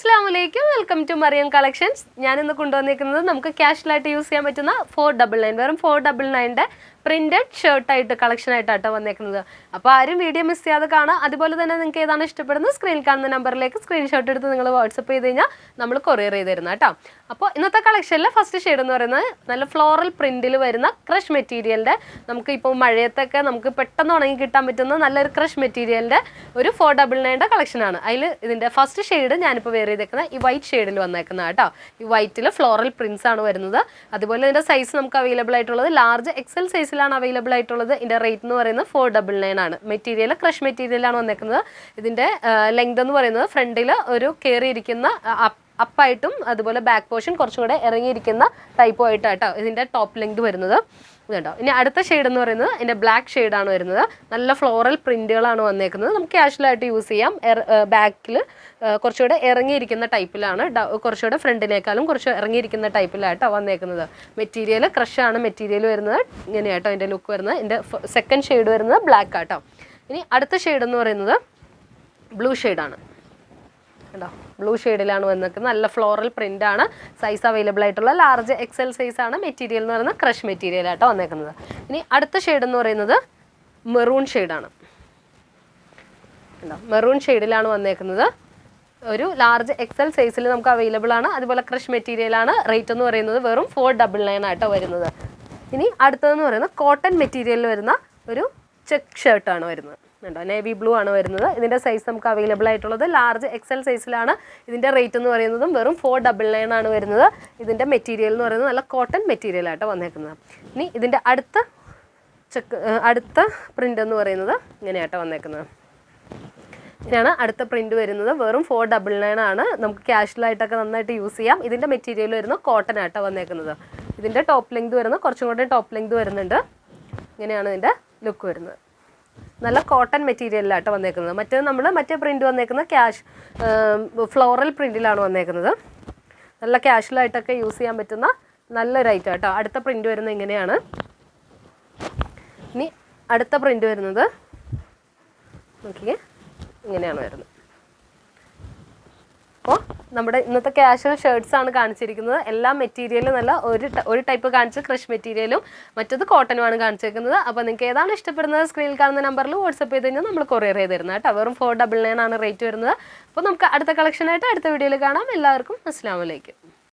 അസ്സാം വലൈക്കും welcome to Mariyam collections ഞാൻ ഇന്ന് കൊണ്ടുവന്നിരിക്കുന്നത് നമുക്ക് ക്യാഷ്വലായിട്ട് യൂസ് ചെയ്യാൻ പറ്റുന്ന ഫോർ ഡബിൾ നയൻ വെറും ഫോർ ഡബിൾ നയന്റെ പ്രിന്റഡ് ഷർട്ടായിട്ട് കളക്ഷൻ ആയിട്ടാട്ടോ വന്നേക്കുന്നത്. അപ്പോൾ ആരും വീഡിയോ മിസ് ചെയ്യാതെ കാണാം അതുപോലെ തന്നെ നിങ്ങൾക്ക് ഏതാണ് ഇഷ്ടപ്പെടുന്നത് സ്ക്രീൻ കാണുന്ന നമ്പറിലേക്ക് സ്ക്രീൻഷോട്ട് എടുത്ത് നിങ്ങൾ വാട്സപ്പ് ചെയ്ത് കഴിഞ്ഞാൽ നമ്മൾ കൊറിയർ ചെയ്ത് തരുന്ന കേട്ടോ അപ്പോൾ ഇന്നത്തെ കളക്ഷനിലെ ഫസ്റ്റ് ഷെയ്ഡ് എന്ന് പറയുന്നത് നല്ല ഫ്ലോറൽ പ്രിന്റിൽ വരുന്ന ക്രഷ് മെറ്റീരിയലിന്റെ നമുക്ക് ഇപ്പോൾ മഴയത്തൊക്കെ നമുക്ക് പെട്ടെന്ന് ഉണങ്ങി കിട്ടാൻ പറ്റുന്ന നല്ലൊരു ക്രഷ് മെറ്റീരിയലിന്റെ ഒരു ഫോർ ഡബിൾ നയന്റെ കളക്ഷനാണ് അതിൽ ഇതിന്റെ ഫസ്റ്റ് ഷെയ്ഡ് ഞാനിപ്പോൾ വെയർ ചെയ്തേക്കുന്നത് ഈ വൈറ്റ് ഷെയ്ഡിൽ വന്നേക്കുന്ന കേട്ടോ ഈ വൈറ്റിൽ ഫ്ലോറൽ പ്രിന്റ്സ് ആണ് വരുന്നത്. അതുപോലെ ഇതിന്റെ സൈസ് നമുക്ക് അവൈലബിൾ ആയിട്ടുള്ളത് ലാർജ് എക്സൽ സൈസിലാണ് അവൈലബിൾ ആയിട്ടുള്ളത്. ഇതിന്റെ റേറ്റ് എന്ന് പറയുന്നത് ഫോർ ഡബിൾ നയൻ ആണ്. മെറ്റീരിയൽ ക്രഷ് മെറ്റീരിയലാണ് വന്നേക്കുന്നത്. ഇതിന്റെ ലെങ്ത് എന്ന് പറയുന്നത് ഫ്രണ്ടിൽ ഒരു കയറിയിരിക്കുന്ന അപ്പായിട്ടും അതുപോലെ ബാക്ക് പോർഷൻ കുറച്ചും കൂടെ ഇറങ്ങിയിരിക്കുന്ന ടൈപ്പും ആയിട്ടാട്ടോ ഇതിന്റെ ടോപ്പ് ലെങ്ത് വരുന്നത്. ഇതുണ്ടോ? ഇനി അടുത്ത ഷെയ്ഡ് എന്ന് പറയുന്നത് ഇതിന്റെ ബ്ലാക്ക് ഷെയ്ഡാണ് വരുന്നത്. നല്ല ഫ്ലോറൽ പ്രിന്റുകളാണ് വന്നേക്കുന്നത്. നമുക്ക് ക്യാഷ്വലായിട്ട് യൂസ് ചെയ്യാം. ബാക്കിൽ കുറച്ചുകൂടെ ഇറങ്ങിയിരിക്കുന്ന ടൈപ്പിലാണ് കുറച്ചുകൂടെ ഫ്രണ്ടിനേക്കാളും കുറച്ച് ഇറങ്ങിയിരിക്കുന്ന ടൈപ്പിലായിട്ടോ വന്നേക്കുന്നത്. മെറ്റീരിയൽ ക്രഷാണ് മെറ്റീരിയൽ വരുന്നത്. ഇങ്ങനെയാട്ടോ എന്റെ ലുക്ക് വരുന്നത്. എന്റെ സെക്കൻഡ് ഷെയ്ഡ് വരുന്നത് ബ്ലാക്ക് ആട്ടോ. ഇനി അടുത്ത ഷെയ്ഡ് എന്ന് പറയുന്നത് ബ്ലൂ ഷെയ്ഡാണ് കേട്ടോ ബ്ലൂ ഷെയ്ഡിലാണ് വന്നിരിക്കുന്നത് നല്ല ഫ്ലോറൽ പ്രിന്റ് ആണ്. സൈസ് അവൈലബിൾ ആയിട്ടുള്ള ലാർജ് എക്സൽ സൈസ് ആണ് മെറ്റീരിയൽ എന്ന് പറയുന്നത് ക്രഷ് മെറ്റീരിയൽ ആട്ടോ വന്നേക്കുന്നത്. ഇനി അടുത്ത ഷെയ്ഡ് എന്ന് പറയുന്നത് മെറൂൺ ഷെയ്ഡാണ് ഉണ്ടോ മെറൂൺ ഷെയ്ഡിലാണ് വന്നേക്കുന്നത്. ഒരു ലാർജ് എക്സൽ സൈസിൽ നമുക്ക് അവൈലബിൾ ആണ്. അതുപോലെ ക്രഷ് മെറ്റീരിയൽ ആണ്. റേറ്റ് എന്ന് പറയുന്നത് വെറും ഫോർ ഡബിൾ നയൻ ആയിട്ടോ വരുന്നത്. ഇനി അടുത്തതെന്ന് പറയുന്നത് കോട്ടൺ മെറ്റീരിയലിൽ വരുന്ന ഒരു ചെക്ക് ഷർട്ടാണ് വരുന്നത്. ഉണ്ടോ നേവി ബ്ലൂ ആണ് വരുന്നത്. ഇതിന്റെ സൈസ് നമുക്ക് അവൈലബിൾ ആയിട്ടുള്ളത് ലാർജ് എക്സൽ സൈസിലാണ് ഇതിന്റെ റേറ്റ് എന്ന് പറയുന്നതും വെറും ഫോർ ഡബിൾ നയൻ ആണ് വരുന്നത്. ഇതിന്റെ മെറ്റീരിയൽ എന്ന് പറയുന്നത് നല്ല കോട്ടൺ മെറ്റീരിയൽ ആയിട്ടോ വന്നേക്കുന്നത്. ഇനി ഇതിന്റെ അടുത്ത ചെക്ക് അടുത്ത പ്രിന്റ് എന്ന് പറയുന്നത് ഇങ്ങനെയാട്ടോ വന്നേക്കുന്നത്. ഇങ്ങനെയാണ് അടുത്ത പ്രിന്റ് വരുന്നത്. വെറും ഫോർ ഡബിൾ നയൻ ആണ്. നമുക്ക് ക്യാഷ്വലായിട്ടൊക്കെ നന്നായിട്ട് യൂസ് ചെയ്യാം. ഇതിന്റെ മെറ്റീരിയൽ വരുന്നത് കോട്ടൺ ആട്ടോ വന്നേക്കുന്നത്. ഇതിന്റെ ടോപ്പ് ലെങ്ത് വരുന്നത് കുറച്ചും കൂടെ ടോപ്പ് ലെങ്ത് വരുന്നുണ്ട്. ഇങ്ങനെയാണ് ഇതിന്റെ ലുക്ക് വരുന്നത്. നല്ല കോട്ടൺ മെറ്റീരിയലിലാട്ടോ വന്നേക്കുന്നത്. മറ്റേ നമ്മൾ മറ്റേ പ്രിന്റ് വന്നേക്കുന്നത് ക്യാഷ് ഫ്ലോറൽ പ്രിന്റിലാണ് വന്നേക്കുന്നത്. നല്ല ക്യാഷ്വലായിട്ടൊക്കെ യൂസ് ചെയ്യാൻ പറ്റുന്ന നല്ലൊരു ഐറ്റം കേട്ടോ അടുത്ത പ്രിന്റ് വരുന്നത് ഇങ്ങനെയാണ്. ഇനി അടുത്ത പ്രിന്റ് വരുന്നത് നോക്കിയേ ഇങ്ങനെയാണ് വരുന്നത്. നമ്മുടെ ഇന്നത്തെ കാഷ്വൽ ഷർട്ട്സ് ആണ് കാണിച്ചിരിക്കുന്നത്. എല്ലാ മെറ്റീരിയലും നല്ല ഒരു ഒരു ടൈപ്പ് കാണിച്ച് ക്രഷ് മെറ്റീരിയലും മറ്റത് കോട്ടനുമാണ് കാണിച്ചിരിക്കുന്നത് അപ്പോൾ നിങ്ങൾക്ക് ഏതാണ് ഇഷ്ടപ്പെടുന്നത്? സ്ക്രീനിൽ കാണുന്ന നമ്പറിൽ വാട്സപ്പ് ചെയ്ത് കഴിഞ്ഞാൽ നമ്മൾ കൊറിയർ ചെയ്ത് തരുന്നത് കേട്ടോ. വെറും ഫോർ ഡബിൾ നയൻ ആണ് റേറ്റ് വരുന്നത്. അപ്പോൾ നമുക്ക് അടുത്ത കളക്ഷനായിട്ട് അടുത്ത വീഡിയോയിൽ കാണാം. എല്ലാവർക്കും അസ്സാം വലൈക്കും